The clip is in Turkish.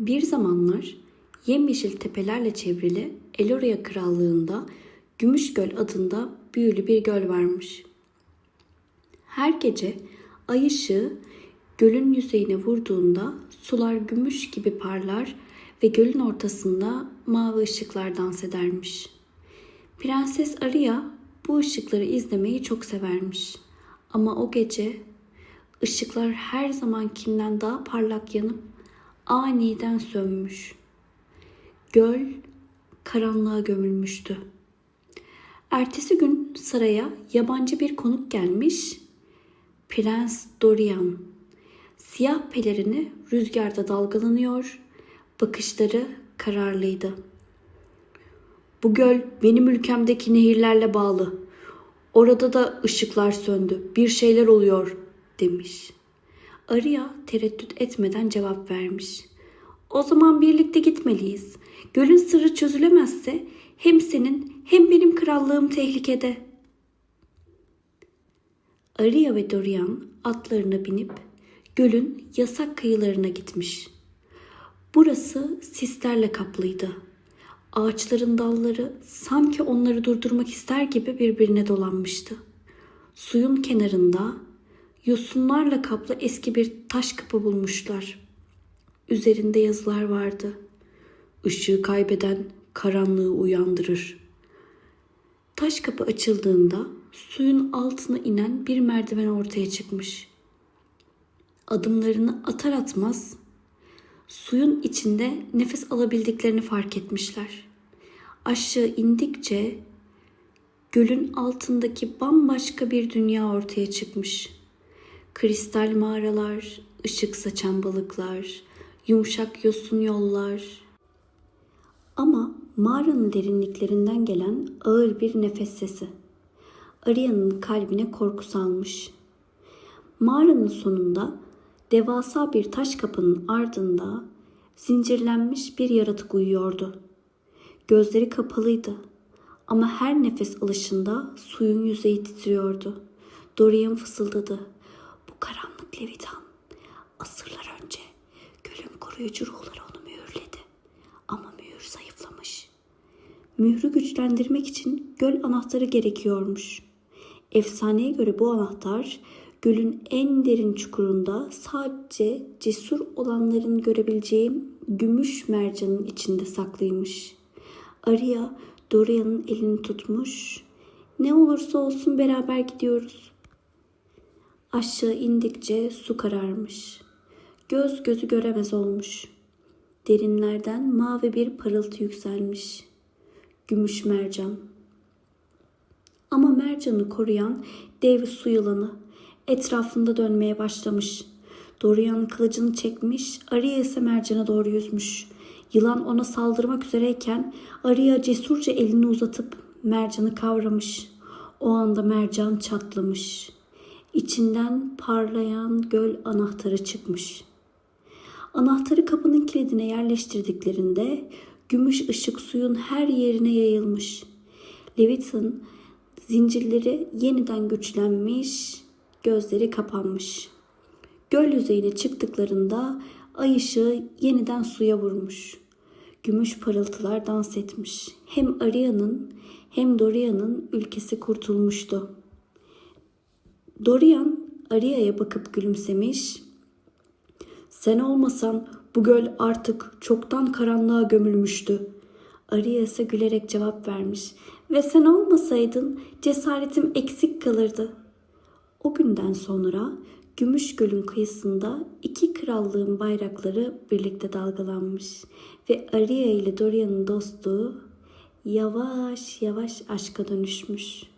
Bir zamanlar yemyeşil tepelerle çevrili Eloria Krallığı'nda Gümüşgöl adında büyülü bir göl varmış. Her gece ay ışığı gölün yüzeyine vurduğunda sular gümüş gibi parlar ve gölün ortasında mavi ışıklar dans edermiş. Prenses Aria bu ışıkları izlemeyi çok severmiş. Ama o gece ışıklar her zamankinden daha parlak yanıp aniden sönmüş. Göl karanlığa gömülmüştü. Ertesi gün saraya yabancı bir konuk gelmiş. Prens Dorian. Siyah pelerini rüzgarda dalgalanıyor, bakışları kararlıydı. Bu göl benim ülkemdeki nehirlerle bağlı. Orada da ışıklar söndü. Bir şeyler oluyor demiş. Arya tereddüt etmeden cevap vermiş. O zaman birlikte gitmeliyiz. Gölün sırrı çözülemezse hem senin hem benim krallığım tehlikede. Arya ve Dorian atlarına binip gölün yasak kıyılarına gitmiş. Burası sislerle kaplıydı. Ağaçların dalları sanki onları durdurmak ister gibi birbirine dolanmıştı. Suyun kenarında yosunlarla kaplı eski bir taş kapı bulmuşlar. Üzerinde yazılar vardı. Işığı kaybeden karanlığı uyandırır. Taş kapı açıldığında suyun altına inen bir merdiven ortaya çıkmış. Adımlarını atar atmaz suyun içinde nefes alabildiklerini fark etmişler. Aşağı indikçe gölün altındaki bambaşka bir dünya ortaya çıkmış. Kristal mağaralar, ışık saçan balıklar, yumuşak yosun yollar. Ama mağaranın derinliklerinden gelen ağır bir nefes sesi. Aria'nın kalbine korku salmış. Mağaranın sonunda devasa bir taş kapının ardında zincirlenmiş bir yaratık uyuyordu. Gözleri kapalıydı ama her nefes alışında suyun yüzeyi titriyordu. Dorian fısıldadı. Karanlık levitan. Asırlar önce gölün koruyucu ruhları onu mühürledi. Ama mühür zayıflamış. Mührü güçlendirmek için göl anahtarı gerekiyormuş. Efsaneye göre bu anahtar gölün en derin çukurunda sadece cesur olanların görebileceği gümüş mercanın içinde saklıymış. Arya Dorian'ın elini tutmuş. Ne olursa olsun beraber gidiyoruz. Aşağı indikçe su kararmış. Göz gözü göremez olmuş. Derinlerden mavi bir parıltı yükselmiş. Gümüş mercan. Ama mercanı koruyan dev su yılanı etrafında dönmeye başlamış. Dorian kılıcını çekmiş, Arya ise mercana doğru yüzmüş. Yılan ona saldırmak üzereyken Arya cesurca elini uzatıp mercanı kavramış. O anda mercan çatlamış. İçinden parlayan göl anahtarı çıkmış. Anahtarı kapının kilidine yerleştirdiklerinde gümüş ışık suyun her yerine yayılmış. Leviton zincirleri yeniden güçlenmiş, gözleri kapanmış. Göl yüzeyine çıktıklarında ay ışığı yeniden suya vurmuş. Gümüş parıltılar dans etmiş. Hem Aria'nın hem Dorian'ın ülkesi kurtulmuştu. Dorian Aria'ya bakıp gülümsemiş. Sen olmasan bu göl artık çoktan karanlığa gömülmüştü. Aria ise gülerek cevap vermiş. Ve sen olmasaydın cesaretim eksik kalırdı. O günden sonra Gümüş Göl'ün kıyısında iki krallığın bayrakları birlikte dalgalanmış ve Aria ile Dorian'ın dostluğu yavaş yavaş aşka dönüşmüş.